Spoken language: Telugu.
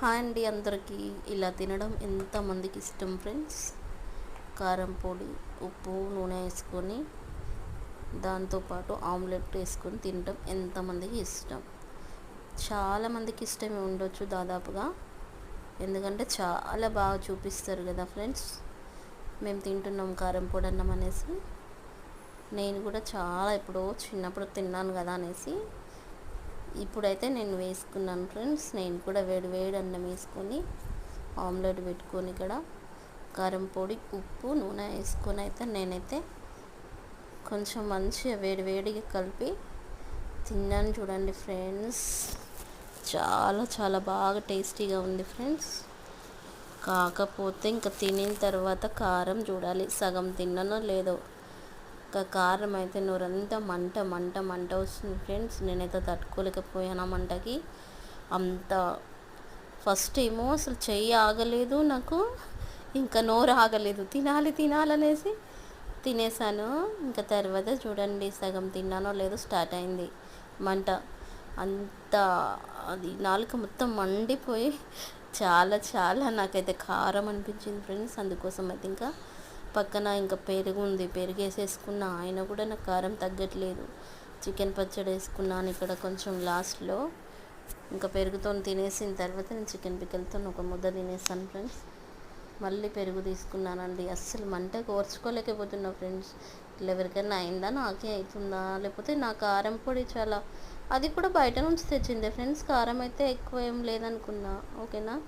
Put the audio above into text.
హాయ్ అండి అందరికీ. ఇలా తినడం ఎంతమందికి ఇష్టం ఫ్రెండ్స్? కారం పొడి ఉప్పు నూనె వేసుకొని దాంతోపాటు ఆమ్లెట్ వేసుకొని తినడం ఎంతమందికి ఇష్టం? చాలామందికి ఇష్టమే ఉండొచ్చు దాదాపుగా. ఎందుకంటే చాలా బాగా చూపిస్తారు కదా ఫ్రెండ్స్. మేము తింటున్నాం కారం పొడి అన్నం అనేసి. నేను కూడా చాలా ఎప్పుడో చిన్నప్పుడు తిన్నాను కదా అనేసి. ఇప్పుడైతే నేను వేసుకున్నాను ఫ్రెండ్స్. నేను కూడా వేడి వేడి అన్నం వేసుకొని ఆమ్లెట్ పెట్టుకొని ఇక్కడ కారం పొడి ఉప్పు నూనె వేసుకొని అయితే నేనైతే కొంచెం మంచిగా వేడి వేడిగా కలిపి తిన్నాను చూడండి ఫ్రెండ్స్. చాలా చాలా బాగా టేస్టీగా ఉంది ఫ్రెండ్స్. కాకపోతే ఇంకా తినిన తర్వాత కారం చూడాలి. సగం తిన్నానో లేదో ఇంకా కారం అయితే నోరంతా మంట మంట మంట వస్తుంది ఫ్రెండ్స్. నేనైతే తట్టుకోలేకపోయాను ఆ మంటకి. అంత ఫస్ట్ ఏమో అసలు చెయ్యి ఆగలేదు నాకు. ఇంకా నోరు ఆగలేదు. తినాలి తినాలనేసి తినేసాను. ఇంకా తర్వాత చూడండి సగం తిన్నానో లేదో స్టార్ట్ అయింది మంట. అంత అది నాలుక మొత్తం మండిపోయి చాలా చాలా నాకైతే కారం అనిపించింది ఫ్రెండ్స్. అందుకోసం అయితే ఇంకా పక్కన ఇంకా పెరుగు ఉంది పెరుగు వేసేసుకున్న ఆయన కూడా నాకు కారం తగ్గట్లేదు. చికెన్ పచ్చడి వేసుకున్నాను ఇక్కడ కొంచెం లాస్ట్లో. ఇంకా పెరుగుతో తినేసిన తర్వాత నేను చికెన్ పిక్కలతో ఒక ముద్ద తినేసాను ఫ్రెండ్స్. మళ్ళీ పెరుగు తీసుకున్నానండి. అస్సలు మంట కోర్చుకోలేకపోతున్నా ఫ్రెండ్స్. ఇట్లా ఎవరికైనా అయిందా? నాకే అవుతుందా? లేకపోతే నా కారం పొడి చాలా అది కూడా బయట నుంచి తెచ్చిందే ఫ్రెండ్స్. కారం అయితే ఎక్కువ ఏం లేదనుకున్నా. ఓకేనా?